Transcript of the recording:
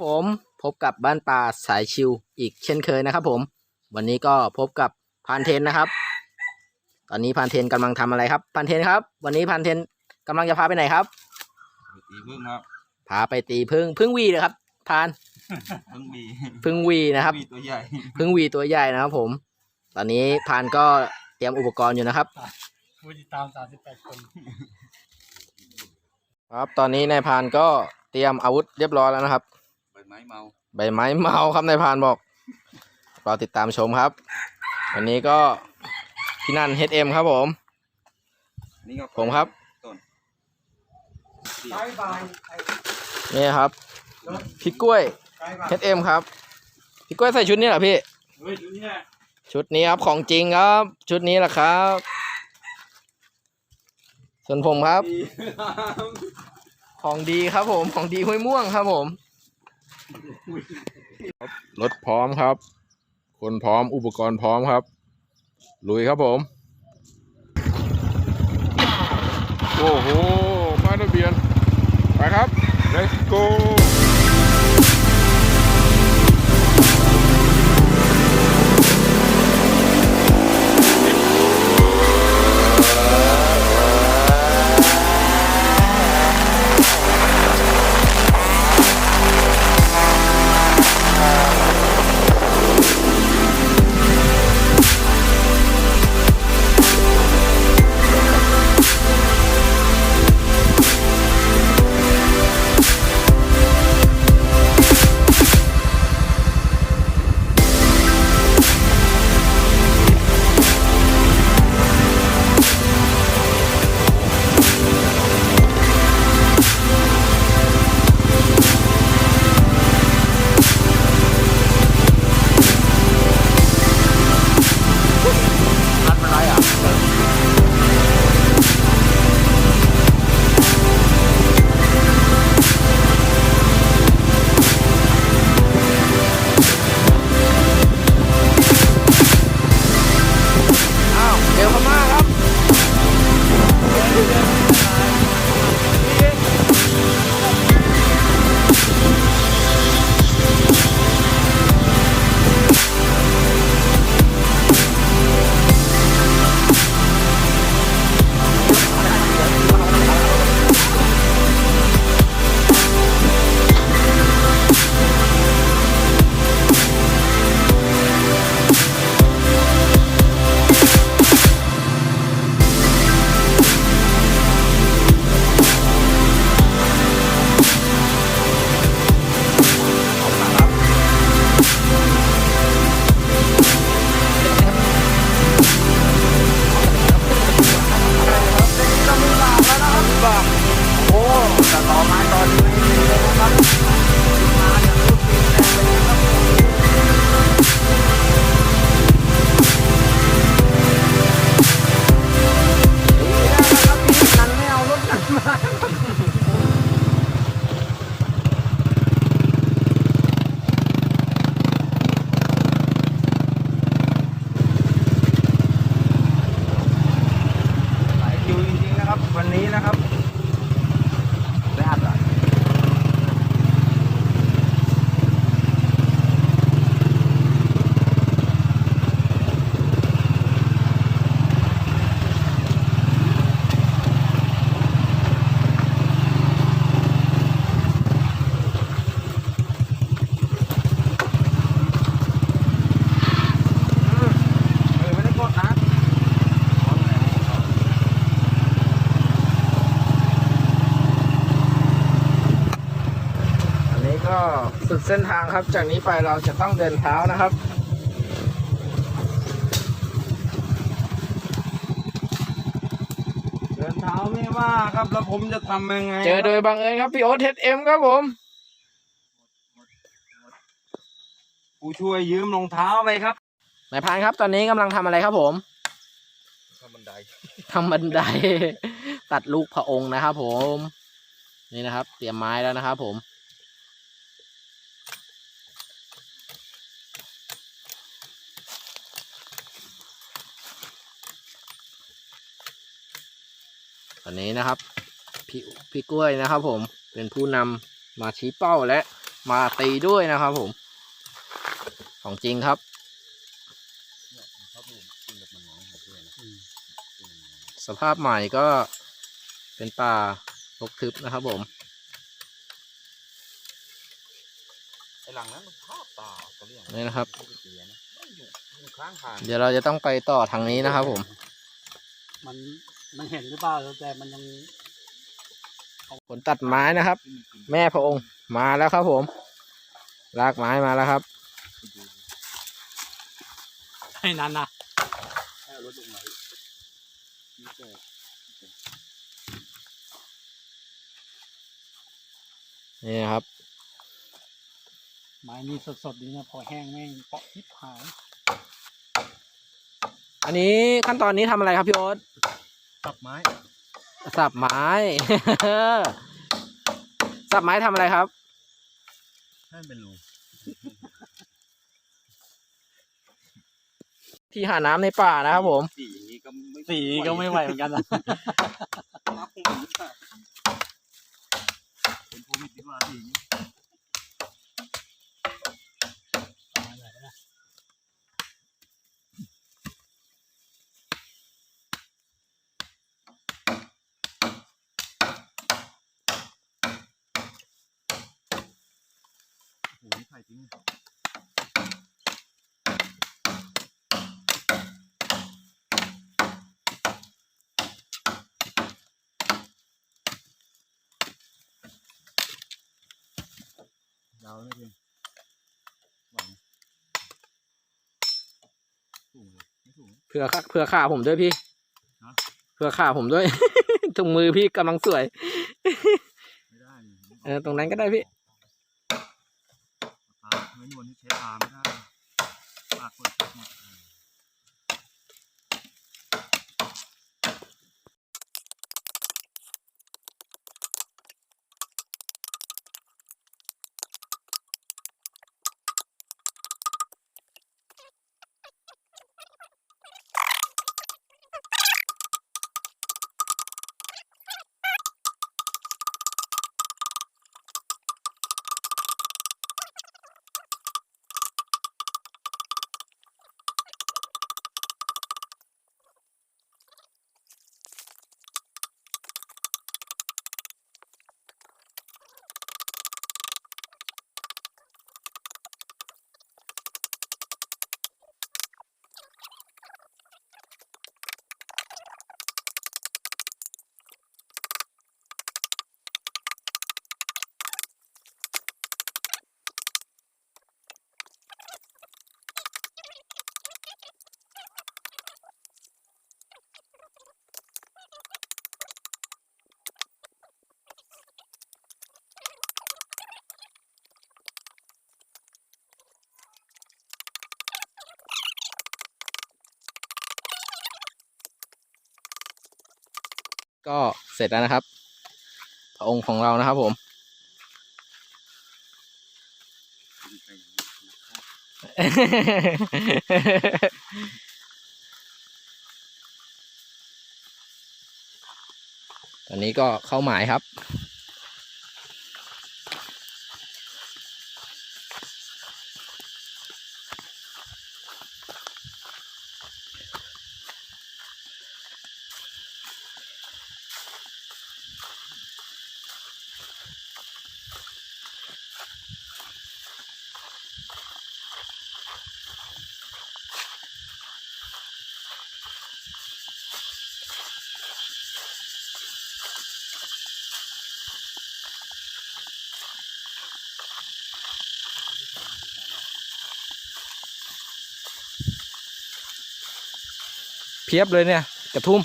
ผมพบกับบ้านป่าสายชิวอีกเช่นเคยนะครับ ผม วันนี้ก็พบกับพานเทนนะครับ ตอนนี้พานเทนกำลังทำอะไรครับพานเทนครับ วันนี้พานเทนกำลังจะพาไปไหนครับตีพึ่งครับพาไปตีพึ่งพึ่งหวีเลยครับพานพึ่งบีพึ่งหวีนะครับบีตัวใหญ่พึ่งหวีตัวใหญ่นะครับ ผม ตอนนี้พานก็เตรียมอุปกรณ์อยู่นะครับผู้ติดตาม38คนครับ ตอนนี้นายพานก็เตรียมอาวุธเรียบร้อยแล้วนะครับใบ ไม้เมา ใบไม้เมาครับนายพรานบอกรอติดตามชมครับ วันนี้ก็พี่นัน HM ครับผม นี่ก็ผมครับต้นบายบายนี่ครับ พี่กล้วย HM ครับ พี่กล้วยใส่ชุดนี้เหรอพี่ เฮ้ยดูเนี่ยชุดนี้ครับของจริงครับ ชุดนี้แหละครับ ส่วนผมครับของดีครับผม ของดีห้วยม่วงครับผม รถพร้อมครับ คนพร้อมอุปกรณ์พร้อมครับ ลุยครับผม โอ้โหป้ายทะเบียน ไปครับ let's go สุดเส้นทางครับ จากนี้ไปเราจะต้องเดินเท้านะครับ เดินเท้าไม่ว่าครับแล้วผมจะทำยังไงเจอโดยบังเอิญครับพี่โอ๊ตเทเอ็มครับผมผู้ช่วยยืมรองเท้าไปครับนายพรานครับ ตอนนี้กำลังทำอะไรครับผมทำบันไดทำบันได ตัดลูกพระองค์นะครับผม นี่นะครับ เตรียมไม้แล้วนะครับผม ตอนนี้นะครับพี่พี่กล้วยนะครับ ผมเป็นผู้นำมาชี้เป้าและมาตีด้วยนะครับ ผม ของจริงครับสภาพใหม่ก็เป็นป่ารกทึบนะครับผมไอหลังนั้นมันชอบตาเขาเรียกนี่นะครับเสียนะมันอยู่อยู่ข้างทางเดี๋ยวเราจะต้องไปต่อทางนี้นะครับผม มัน มันเห็นหรือเปล่าแต่มันยังผลตัดไม้นะครับ แม่พระองค์มาแล้วครับผมลากไม้มาแล้วครับให้นั้นนะให้รถลงไหลนี่แกนี่นะครับ ไม้นี่สดๆนี่นะพอแห้งแม่งเปาะทิพหาย อันนี้ขั้นตอนนี้ทำอะไรครับพี่โอ๊ต ตับไม้ สับไม้ สับไม้ทำอะไรครับ ให้เป็นรูที่หาน้ำในป่านะครับผม สีอย่างนี้ก็ไม่สีก็ไม่ไหวเหมือนกันนะ น้ำคงไม่ได้เป็นโควิดดีกว่าสีอย่างนี้โอ้โหนี่ใครจริงยาวเลยพี่หวังสูงเลยไม่สูง เผื่อขาเผื่อขาผมด้วยพี่ฮะ เผื่อขาผมด้วย ถุงมือพี่กำลังสวย ไม่ได้นี่เออตรงนั้นก็ได้พี่ ปากเนื้อนวลที่ใช้ปลาไม่ได้ปากกดหมด ก็เสร็จแล้วนะครับพระองค์ของเรานะครับผม ตอนนี้ก็เข้าหมายครับ พียบเลยเนี่ยกระทุ่ม